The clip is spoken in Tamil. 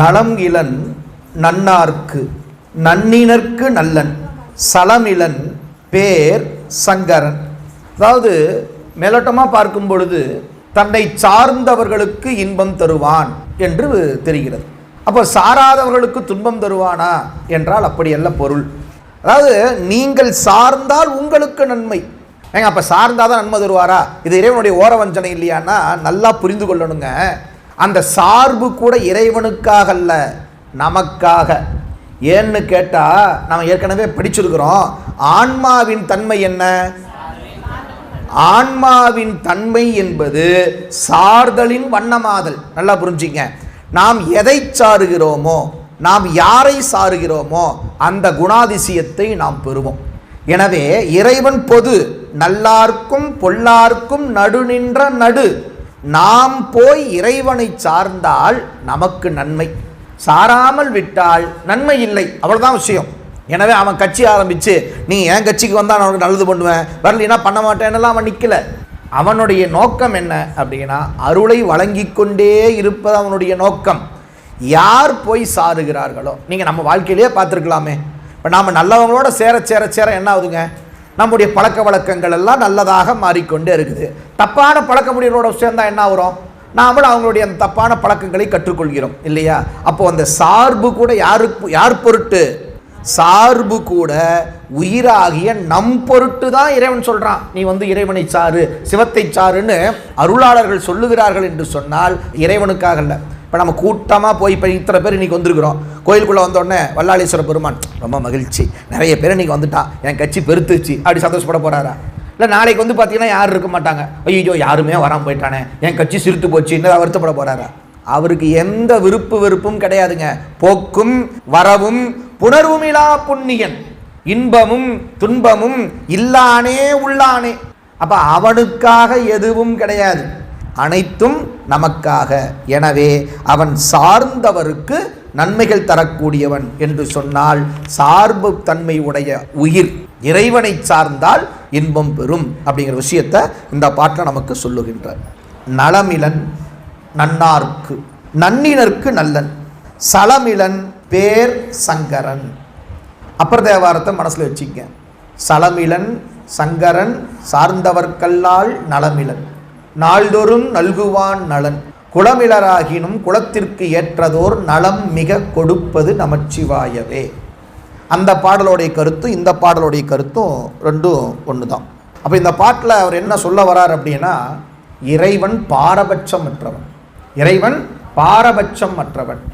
நலம் இளன் நன்னார்க்கு நன்னினர்க்கு நல்லன் சலமிலன் பேர் சங்கரன். அதாவது மேலோட்டமாக பார்க்கும் பொழுது தன்னை சார்ந்தவர்களுக்கு இன்பம் தருவான் என்று தெரிகிறது. அப்போ சாராதவர்களுக்கு துன்பம் தருவானா என்றால் அப்படியல்ல பொருள். அதாவது நீங்கள் சார்ந்தால் உங்களுக்கு நன்மை. ஏங்க அப்போ சார்ந்தாதான் நன்மை தருவாரா? இது இறைவனுடைய ஓரவஞ்சனை இல்லையான்னா நல்லா புரிந்து கொள்ளணுங்க. அந்த சார்பு கூட இறைவனுக்காக அல்ல நமக்காக. ஏன்னு கேட்டால் நம்ம ஏற்கனவே படிச்சிருக்கிறோம். ஆன்மாவின் தன்மை என்ன? ஆன்மாவின் தன்மை என்பது சார்தலின் வண்ணமாதல். நல்லா புரிஞ்சுங்க. நாம் எதை சாருகிறோமோ நாம் யாரை சாருகிறோமோ அந்த குணாதிசயத்தை நாம் பெறுவோம். எனவே இறைவன் பொது நல்லார்க்கும் பொல்லார்க்கும் நடு நின்ற நடு. நாம் போய் இறைவனை சார்ந்தால் நமக்கு நன்மை. சாராமல் விட்டால் நன்மை இல்லை. அவ்வளோதான் விஷயம். எனவே அவன் கட்சி ஆரம்பித்து நீ என் கட்சிக்கு வந்தால் நான் உனக்கு நல்லது பண்ணுவேன். வரலினா பண்ண மாட்டேன்னெல்லாம் அவன் நிற்கல அவனுடைய நோக்கம் என்ன அப்படின்னா அருளை வழங்கி கொண்டே இருப்பது அவனுடைய நோக்கம். யார் போய் சாருகிறார்களோ நீங்கள் நம்ம வாழ்க்கையிலேயே பார்த்துருக்கலாமே. இப்போ நாம் நல்லவங்களோட சேர சேர சேர என்ன ஆகுதுங்க? நம்முடைய பழக்க வழக்கங்கள் எல்லாம் நல்லதாக மாறிக்கொண்டே இருக்குது. தப்பான பழக்க முடியலோட சேர்ந்தால் என்ன வரும் நாமளும் அவங்களுடைய அந்த தப்பான பழக்கங்களை கற்றுக்கொள்கிறோம் இல்லையா? அப்போது அந்த சார்பு கூட யாருக்கு யார் பொருட்டு? சார்பு கூட உயிராகிய நம் பொருட்டு தான் இறைவன் சொல்கிறான் நீ வந்து இறைவனை சாரு சிவத்தை சாருன்னு அருளாளர்கள் சொல்லுகிறார்கள் என்று சொன்னால் இறைவனுக்காக அல்ல. இப்போ நம்ம கூட்டமாக போய் இப்போ இத்தனை பேர் இன்னைக்கு வந்திருக்கிறோம். கோயிலுக்குள்ளே வந்தோடனே வல்லாளீஸ்வர பெருமான் ரொம்ப மகிழ்ச்சி. நிறைய பேர் இன்னைக்கு வந்துட்டான் என் கட்சி பெருத்துச்சு அப்படி சந்தோஷப்பட போகிறாரா இல்லை நாளைக்கு வந்து பார்த்தீங்கன்னா யாரும் இருக்க மாட்டாங்க. ஐயோ யாருமே வராமல் போயிட்டானே. என் கட்சி சிரித்து போச்சு. இன்னும் வருத்தப்பட போகிறாரா அவருக்கு எந்த விருப்பு வெறுப்பும் கிடையாதுங்க. போக்கும் வரவும் புணர்வுமிலா புண்ணியன். இன்பமும் துன்பமும் இல்லானே உள்ளானே. அப்போ அவனுக்காக எதுவும் கிடையாது. அனைத்தும் நமக்காக. எனவே அவன் சார்ந்தவருக்கு நன்மைகள் தரக்கூடியவன் என்று சொன்னால் சார்பு தன்மை உடைய உயிர் இறைவனை சார்ந்தால் இன்பம் பெறும் அப்படிங்கிற விஷயத்தை இந்த பாட்டில் நமக்கு சொல்லுகின்றார். நலமிலன் நன்னார்க்கு நன்னினர்க்கு நல்லன் சலமிலன் பேர் சங்கரன். அப்பர் தேவாரத்தை மனசில் வச்சுக்க சலமிலன் சங்கரன் சார்ந்தவர்க்கல்லால் நலமிலன். நாள்தொறும் நல்குவான் நலன். குளமிலராகினும் குலத்திற்கு ஏற்றதோர் நலம் மிக கொடுப்பது நமச்சிவாயவே. அந்த பாடலுடைய கருத்தும் இந்த பாடலுடைய கருத்தும் ரெண்டும் ஒன்று தான் அப்போ இந்த பாட்டில் அவர் என்ன சொல்ல வரார் அப்படின்னா இறைவன் பாரபட்சம் அற்றவன் இறைவன் பாரபட்சம் அற்றவன்